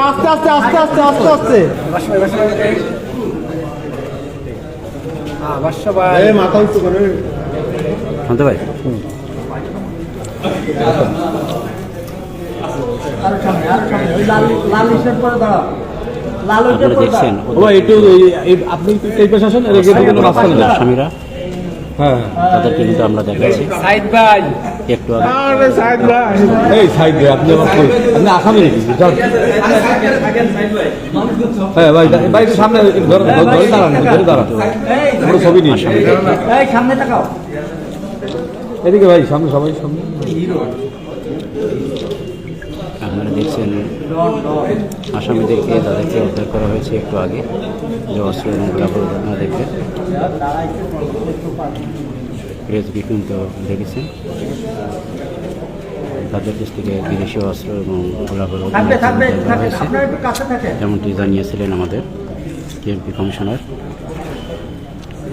আস্তে আস্তে আস্তে আস্তে আস্তে আস্তে মাথা শুনতে ভাই। আপনারা দেখছেন? আপনি এই দিকে স্বামীরা হ্যাঁ তাদেরকে কিন্তু আমরা দেখাচ্ছি। সাইদ ভাই। একটু আগে। আরে ভাই। এই সাইড ভাই আপনি আমার আপনি আসামি নাকি? হ্যাঁ ভাই ভাই সামনে ধরে ধরে দাঁড়ান ধরে দাঁড়ান। কোনো ছবি নেই। এই সামনে তাকাও। এদিকে ভাই সামনে সবাই সামনে। আপনারা দেখছেন আসামিদেরকে তাদেরকে উদ্ধার করা হয়েছে একটু আগে যে অস্ত্র এবং কাপড় আপনারা দেখবেন প্রেস তো দেখেছেন তাদের কাছ থেকে বিদেশি অস্ত্র এবং গোলাগুলো হয়েছে যেমনটি জানিয়েছিলেন আমাদের কেএমপি কমিশনার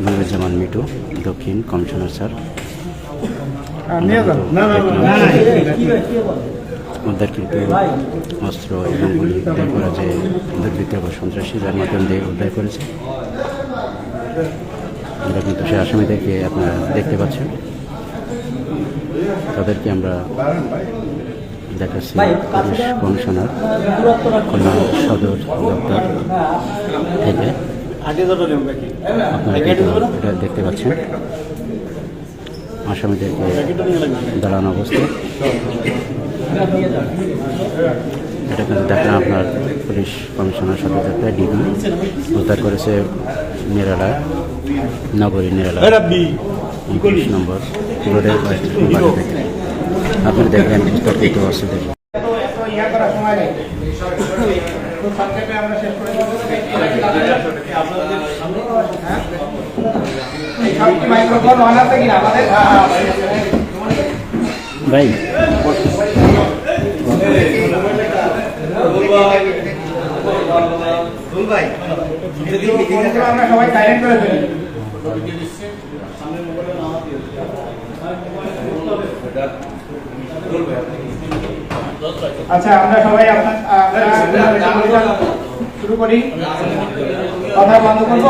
নুরুজ্জামান মিটু দক্ষিণ কমিশনার স্যার উদ্ধারকৃত অস্ত্র এবং গুলি উদ্ধার করা যে দুর্বৃত্ত বা সন্ত্রাসী যার মাধ্যমে দিয়ে উদ্ধার করেছে। আমরা কিন্তু সেই আসামিদেরকে আপনারা দেখতে পাচ্ছেন। তাদেরকে আমরা দেখাচ্ছি পুলিশ কমিশনার খুলনা সদর দপ্তর থেকে। আপনারা এটা দেখতে পাচ্ছেন। আসামিদেরকে দাঁড়ানো অবস্থায়। এটা কিন্তু দেখেন আপনার পুলিশ কমিশনার সদর দপ্তর ডিবি উদ্ধার করেছে নিরালা নগরী নিরালা। উনত্রিশ নম্বর। রোডের আপনারা দেখবেন বিস্তারিত অসুবিধা ভাই। আমরা সবাই সাইলেন্ট করে ফেলি। আচ্ছা আমরা সবাই শুরু করি। কথা বন্ধ করব?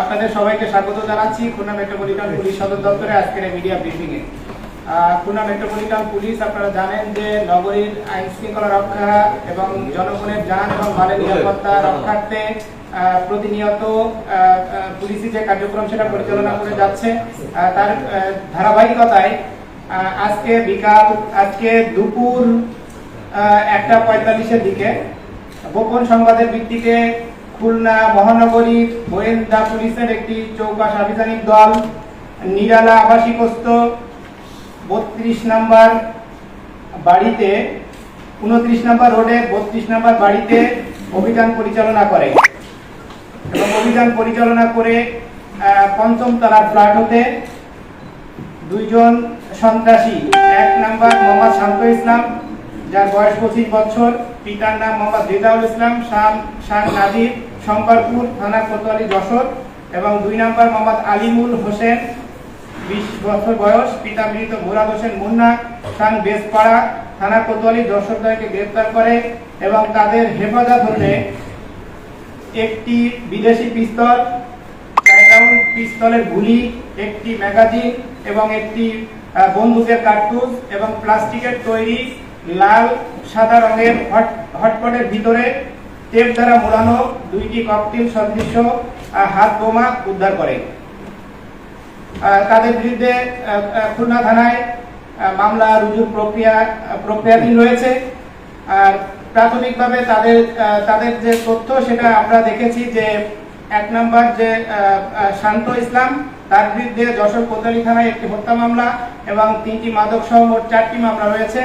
আপনাদের সবাইকে স্বাগত জানাচ্ছি খুলনা মেট্রোপলিটন পুলিশ সদর দপ্তরে আজকের মিডিয়া ব্রিফিং এ খুলনা মেট্রোপলিটন পুলিশ, আপনারা জানেন যে নগরীর আইন শৃঙ্খলা রক্ষা এবং জনগণের যান এবং মালের নিরাপত্তা রক্ষার্থে প্রতিনিয়ত পুলিশি যে কার্যক্রম সেটা পরিচালনা করে যাচ্ছে তার ধারাবাহিকতায় আজকে বিকাল, আজকে দুপুর একটা পঁয়তাল্লিশের দিকে গোপন সংবাদের ভিত্তিতে খুলনা মহানগরীর গোয়েন্দা পুলিশের একটি চৌকাশ আভিযানিক দল, নিরালা আবাসিকস্ত বত্রিশ নাম্বার বাড়িতে, উনত্রিশ নাম্বার রোডে, বত্রিশ নাম্বার বাড়িতে অভিযান পরিচালনা করে। এবং অভিযান পরিচালনা করে পঞ্চম তলার ফ্ল্যাট হতে দুইজন সন্ত্রাসী। এক নাম্বার মোহাম্মদ শান্ত ইসলাম, যার বয়স পঁচিশ বছর। পিতার নাম মোহাম্মদ রেজাউল ইসলাম, শাম শাহ নাজির, শঙ্করপুর থানা কোতোয়ালি, যশোর। এবং দুই নাম্বার মোহাম্মদ আলিমুল হোসেন, বিশ বছর বয়স। পিতা মৃত মুরাদ হোসেন মুন্না, শান বেসপাড়া থানা কোতোয়ালি দলকে গ্রেপ্তার করে এবং তাদের হেফাজত হতে একটি বিদেশি পিস্তল পিস্তলের গুলি, একটি ম্যাগাজিন এবং একটি বন্দুকের কার্তুজ এবং প্লাস্টিকের তৈরি লাল, সাদা রঙের হটপটের ভিতরে টেপ দ্বারা মোড়ানো দুইটি ককটেল সদৃশ্য হাত বোমা উদ্ধার করে। তাদের বিরুদ্ধে খুলনা থানায় মামলা রুজুর প্রক্রিয়া প্রক্রিয়াধীন রয়েছে। আর প্রাথমিকভাবে তাদের তাদের যে তথ্য, সেটা আমরা দেখেছি যে এক নম্বর যে শান্ত ইসলাম তার বিরুদ্ধে যশোর কোতোয়ালি থানায় একটি হত্যা মামলা এবং তিনটি মাদক সহ মোট চারটি মামলা রয়েছে।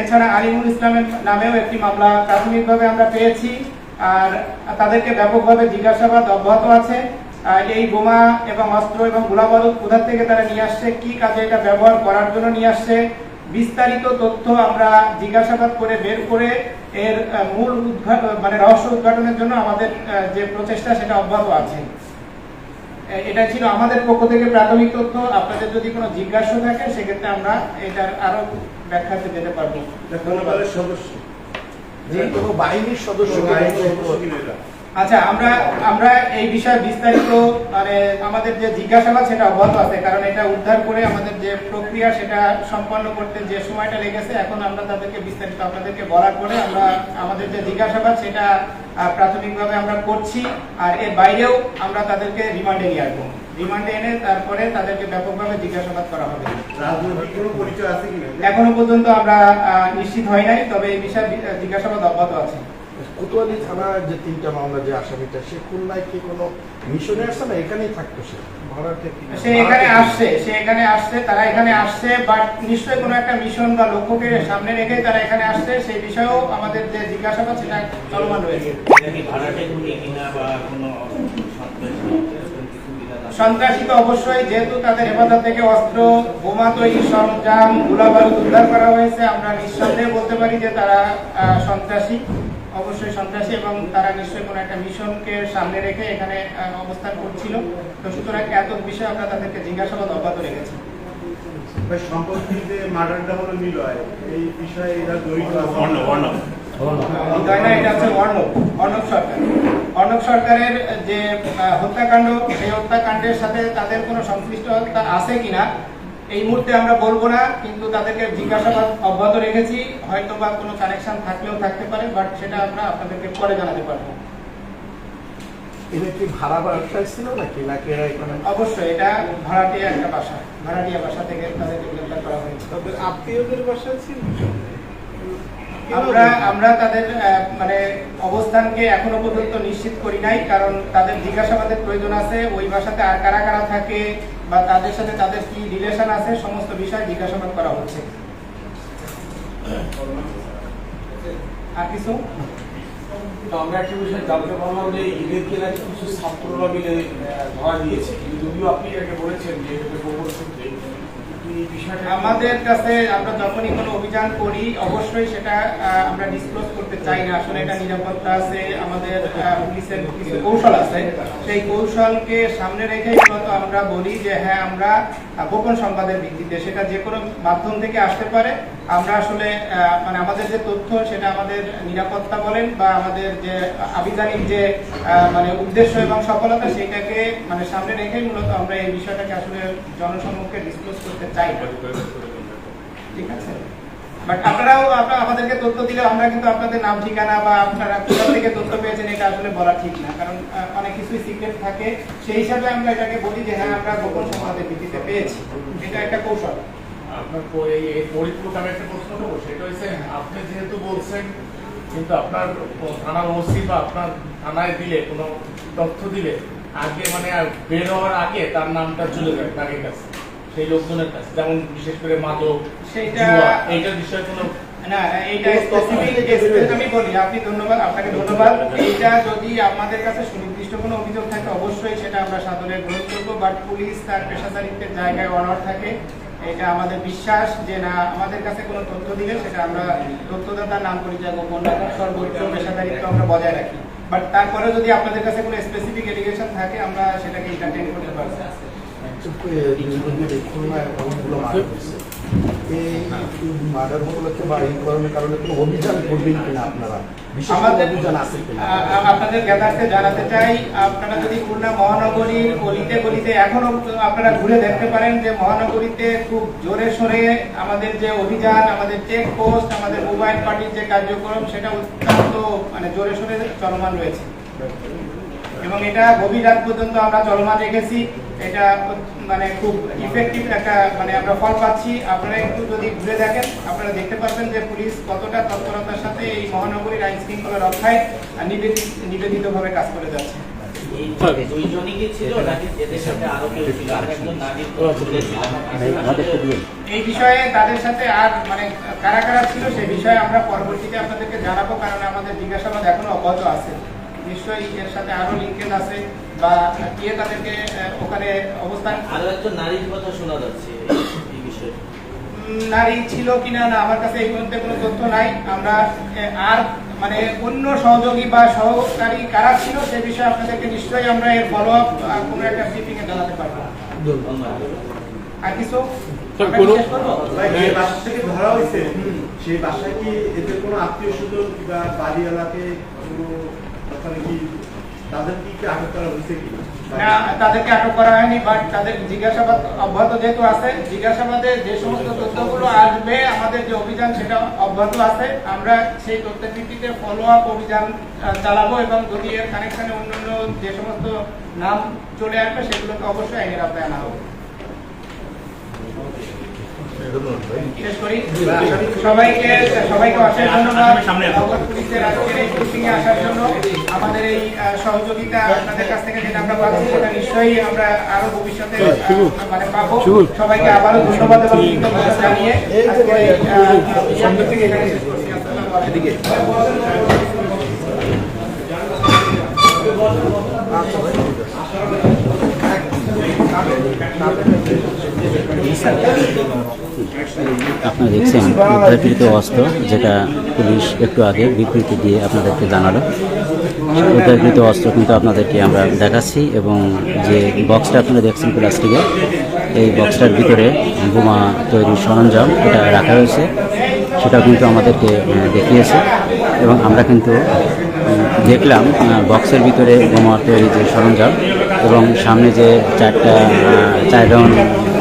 এছাড়া আলিমুল ইসলামের নামেও একটি মামলা প্রাথমিকভাবে আমরা পেয়েছি আর তাদেরকে ব্যাপকভাবে জিজ্ঞাসাবাদ অব্যাহত আছে। এই বোমা এবং অস্ত্র এবং গোলাবারুদ কোথা থেকে তারা নিয়ে আসছে, কি কাজে এটা ব্যবহার করার জন্য নিয়ে আসছে, বিস্তারিত তথ্য আমরা জিজ্ঞাসাবাদ করে বের করে এর মূল উদ্ঘাটন মানে রহস্য উদ্ঘাটনের জন্য আমাদের যে প্রচেষ্টা সেটা অব্যাহত আছে। এটা ছিল আমাদের পক্ষ থেকে প্রাথমিক তথ্য। আপনাদের যদি কোনো জিজ্ঞাসা থাকে সেক্ষেত্রে আমরা এটার আরও ব্যাখ্যাতে যেতে পারব। ধন্যবাদ। সদস্য। বাহিনীর সদস্য আচ্ছা আমরা আমরা এই বিষয়ে বিস্তারিত মানে আমাদের যে জিজ্ঞাসাবাদ সেটা অব্যাহত আছে। কারণ এটা উদ্ধার করে আমাদের যে প্রক্রিয়া সেটা সম্পন্ন করতে যে সময়টা লেগেছে এখন আমরা তাদেরকে বিস্তারিত আপনাদেরকে বলার পরে আমরা আমাদের যে জিজ্ঞাসাবাদ সেটা প্রাথমিকভাবে আমরা করছি আর এর বাইরেও আমরা তাদেরকে রিমান্ডে নিয়ে আসব। রিমান্ডে এনে তারপরে তাদেরকে ব্যাপকভাবে জিজ্ঞাসাবাদ করা হবে। এখনও পর্যন্ত আমরা নিশ্চিত হয় নাই তবে এই বিষয়ে জিজ্ঞাসাবাদ অব্যাহত আছে। কোতোয়ালি থানার যে তিনটা মামলা যে আসামিটা সে খুলনায় কি কোনো মিশনে আসছে না? এখানেই থাকতো সে? সে এখানে আসছে সে এখানে আসছে তারা এখানে আসছে বাট নিশ্চয়ই কোনো একটা মিশন বা লক্ষ্যকে সামনে রেখে তারা এখানে আসছে সেই বিষয়েও আমাদের যে জিজ্ঞাসাবাদ সেটা চলমান রয়েছে সন্ত্রাসী তো অবশ্যই যেহেতু তাদের হেফাজত থেকে অস্ত্র বোমা তৈরি সরঞ্জাম গোলাবারুদ উদ্ধার করা হয়েছে আমরা নিঃসন্দেহে বলতে পারি যে তারা আহ, সন্ত্রাসী। অবশ্যই সন্ত্রাসী এবং তারা নিশ্চয়ই কোনো একটা মিশনকে সামনে রেখে এখানে অবস্থান করছিল। তো সুতরাং এত বিষয়ে আমরা তাদেরকে জিজ্ঞাসাবাদ অব্যাহত রেখেছি। সম্পত্তি যে মার্ডারটা হলো নিলয়। এই বিষয়ে এরা জড়িত আছে। তাই না এটা হচ্ছে অর্ণব অর্ণব সরকার। অর্ণব সরকারের যে হত্যাকাণ্ড সেই হত্যাকাণ্ডের সাথে তাদের কোনো সংশ্লিষ্টতা আছে কিনা এই মুহূর্তে আমরা বলব না কিন্তু তাদেরকে জিজ্ঞাসাবাদ অব্যাহত রেখেছি। হয়তো বা কোনো কানেকশন থাকলেও থাকতে পারে বাট সেটা আমরা আপনাদেরকে পরে জানাতে পারব। এটা কি ভাড়া ব্যবসায় ছিল নাকি? নাকি এরা এখানে অবশ্যই এটা ভাড়াটিয়া একটা বাসা। ভাড়াটিয়া বাসা থেকে তাদেরকে গ্রেপ্তার করা হয়েছে। তাদের আত্মীয়দের বাসা ছিল? আমরা আমরা তাদের মানে অবস্থানকে এখনও পর্যন্ত নিশ্চিত করি নাই, কারণ তাদের জিজ্ঞাসাবাদের প্রয়োজন আছে, ওই বাসাতে আর কারা কারা থাকে বা তাদের সাথে তাদের কি রিলেশন আছে, সমস্ত বিষয় জিজ্ঞাসাবাদ করা হচ্ছে। আর কিছু? আমরা একটা বিষয় জানতে পারলাম যে ঈদেরকে নাকি কিছু ছাত্ররা মিলে ধরা দিয়েছে। যদিও আপনি আগে বলেছেন যে সূত্রে কিন্তু এই বিষয়টা আমাদের কাছে আমরা যখনই কোনো অভিযান করি, অবশ্যই সেটা আমরা ডিসক্লোজ করতে চাই না। আসলে এটা নিরাপত্তা আছে, আমাদের পুলিশের কিছু কৌশল আছে। সেই কৌশলকে সামনে রেখে মূলত আমরা বলি যে হ্যাঁ আমরা গোপন সংবাদের ভিত্তিতে সেটা যে কোনো মাধ্যম থেকে আসতে পারে। আমরা আসলে মানে আমাদের যে তথ্য, সেটা আমাদের নিরাপত্তা বলেন বা আমাদের যে আভিযানিক যে মানে উদ্দেশ্য এবং সফলতা, সেটাকে মানে সামনে রেখে মূলত আমরা এই বিষয়টাকে আসলে জনসম্মুখে ডিসক্লোজ করতে চাই। ঠিক আছে? বাট আপনারাও, আপনারা আমাদেরকে তথ্য দিলে আমরা কিন্তু আপনাদের নাম, ঠিকানা বা আপনারা কোথা থেকে তথ্য পেয়েছেন, এটা আসলে বলা ঠিক না। কারণ অনেক কিছুই সিক্রেট থাকে। সেই হিসাবে আমরা এটাকে বলি যে হ্যাঁ আমরা গোপন সংবাদের ভিত্তিতে পেয়েছি। এটা একটা কৌশল। আপনার প- এই এই পরিপূরক আমি একটা প্রশ্ন করব সেটা হচ্ছে আপনি যেহেতু বলছেন কিন্তু আপনার থানার ওসি বা আপনার থানায় দিলে কোনো তথ্য দিলে আগে মানে বের হওয়ার আগে তার নামটা চলে যায় তাদের কাছে সেই লোকজনের কাছে যেমন বিশেষ করে মাদক সেইটা- এইটার বিষয়ে কোনো না এইটা স্পেসিফিক আমি বলি আপনি ধন্যবাদ আপনাকে ধন্যবাদ। এইটা যদি আমাদের কাছে সুনির্দিষ্ট কোনো অভিযোগ থাকে অবশ্যই সেটা আমরা সাদরে গ্রহণ করব বাট পুলিশ তার পেশাদারিত্বের জায়গায় অনর থাকে। এটা আমাদের বিশ্বাস যে না আমাদের কাছে কোনো তথ্য দিলে সেটা আমরা তথ্যদাতার নাম পরিচয় গোপন রাখা সর্বোচ্চ পেশাদারিত্ব আমরা বজায় রাখি বাট তারপরে যদি আপনাদের কাছে কোনো স্পেসিফিক এলিগেশন থাকে আমরা সেটাকে ইন্টারটেন করতে পারছি মার্ডার হয়েছে এই মার্ডার উপলক্ষে বা এই ধরনের কারণে কোনো অভিযান করবেন কিনা আপনারা? আমাদের অভিযান আছে কিনা? আ- আ- আপনাদের জ্ঞাতার্থে জানাতে চাই আপনারা যদি খুলনা মহানগরীর গলিতে গলিতে এখনও আপনারা ঘুরে দেখতে পারেন যে মহানগরীতে খুব জোরে সোরে আমাদের যে অভিযান আমাদের চেক পোস্ট আমাদের মোবাইল পার্টির যে কার্যক্রম সেটা অত্যন্ত মানে জোরে সোরে চলমান রয়েছে। এবং এটা গভীর রাত পর্যন্ত আমরা চলমান রেখেছি। এটা মানে খুব ইফেক্টিভ একটা মানে আমরা ফল পাচ্ছি। আপনারা একটু যদি ঘুরে দেখেন আপনারা দেখতে পাচ্ছেন যে পুলিশ কতটা তৎপরতার সাথে এই মহানগরীর আইন শৃঙ্খলা রক্ষায় নিবেদিত নিবেদিতভাবে কাজ করে যাচ্ছে। এই দুইজনই কি ছিল নাকি এদের সাথে আরও কেউ ছিল? আর একজন নারীর ছিল। আমাদেরকে দিয়ে এই বিষয়ে তাদের সাথে আর মানে কারা কারা ছিল সেই বিষয়ে আমরা পরবর্তীতে আপনাদেরকে জানাব কারণ আমাদের জিজ্ঞাসাবাদ এখনও অব্যাহত আছে। নিশ্চয়ই এর সাথে আরও লিঙ্কেজ আছে বা কে তাদেরকে ওখানে অবস্থান আরও একজন নারীর কথা শোনা যাচ্ছে এই- এই বিষয়ে নারী ছিল কিনা না আমার কাছে এই মুহূর্তে কোনো তথ্য নাই। আমরা আর মানে অন্য সহযোগী বা সহকারী কারা ছিল সে বিষয়ে আপনাদেরকে নিশ্চয়ই আমরা এর ফলো আপ কোনো একটা ব্রিফিং এ জানাতে পারব। আর কিছু? ধরা হয়েছে সেই বাসায় কি এদের কোনো আত্মীয় স্বজন বা বাড়িওয়ালাকে না, তাদেরকে আটক করা হয়নি বাট তাদের জিজ্ঞাসাবাদ অব্যাহত যেহেতু আছে, জিজ্ঞাসাবাদে যে সমস্ত তথ্যগুলো আসবে, আমাদের যে অভিযান সেটা অব্যাহত আছে। আমরা সেই তথ্যের ভিত্তিতে ফলো আপ অভিযান চালাবো এবং যদি এর কানেকশনে অন্যান্য যে সমস্ত নাম চলে আসবে, সেগুলোকে অবশ্যই আইনের আওতায় আনা হবে। সবাইকে সবাইকে অশেষ ধন্যবাদ। পুলিশের আজকের এই শুটিং এ আসার জন্য আমাদের এই আহ, সহযোগিতা আপনাদের কাছ থেকে যেটা আমরা পাচ্ছি সেটা নিশ্চয়ই আমরা আরও ভবিষ্যতে মানে পাবো। সবাইকে আবারও ধন্যবাদ এবং কৃতজ্ঞতা জানিয়ে আজকের এই আহ, এখানে শেষ করছি। আসসালামু আলাইকুম আপনারা দেখছেন উদ্ধারকৃত অস্ত্র, যেটা পুলিশ একটু আগে বিবৃতি দিয়ে আপনাদেরকে জানালো। উদ্ধারকৃত অস্ত্র কিন্তু আপনাদেরকে আমরা দেখাচ্ছি এবং যে বক্সটা আপনারা দেখছেন প্লাস্টিকের এই বক্সটার ভিতরে বোমা তৈরির সরঞ্জাম এটা রাখা হয়েছে। সেটাও কিন্তু আমাদেরকে দেখিয়েছে এবং আমরা কিন্তু দেখলাম বক্সের ভিতরে বোমা তৈরির যে সরঞ্জাম এবং সামনে যে চারটা চার রাউন্ড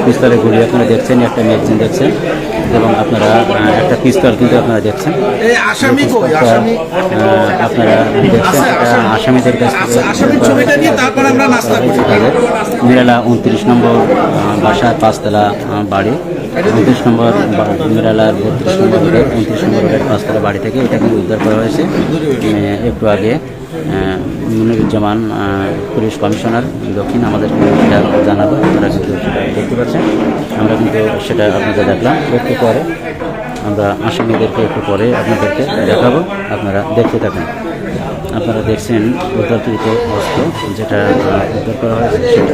পিস্তলের গুলি আপনারা দেখছেন একটা ম্যাগজিন দেখছেন এবং আপনারা একটা পিস্তল কিন্তু আপনারা দেখছেন। আপনারা দেখছেন আসামিদের কাছ থেকে নিরালা উনত্রিশ নম্বর বাসার পাঁচতলা বাড়ি। উনত্রিশ নম্বর নিরালার বত্রিশ নম্বর উনত্রিশ নম্বর পাঁচতলা বাড়ি থেকে এটা কিন্তু উদ্ধার করা হয়েছে। একটু আগে মনিরুজ্জামান পুলিশ কমিশনার দক্ষিণ আমাদের সেটা জানাব, আপনারা কিন্তু দেখতে পাচ্ছেন। আমরা কিন্তু সেটা আপনাদের দেখলাম, একটু পরে আমরা আসামিদেরকে একটু পরে আপনাদেরকে দেখাবো, আপনারা দেখতে থাকুন। আপনারা দেখছেন উদ্ধারকৃত অস্ত্র যেটা উদ্ধার করা হয়েছে, সেটা।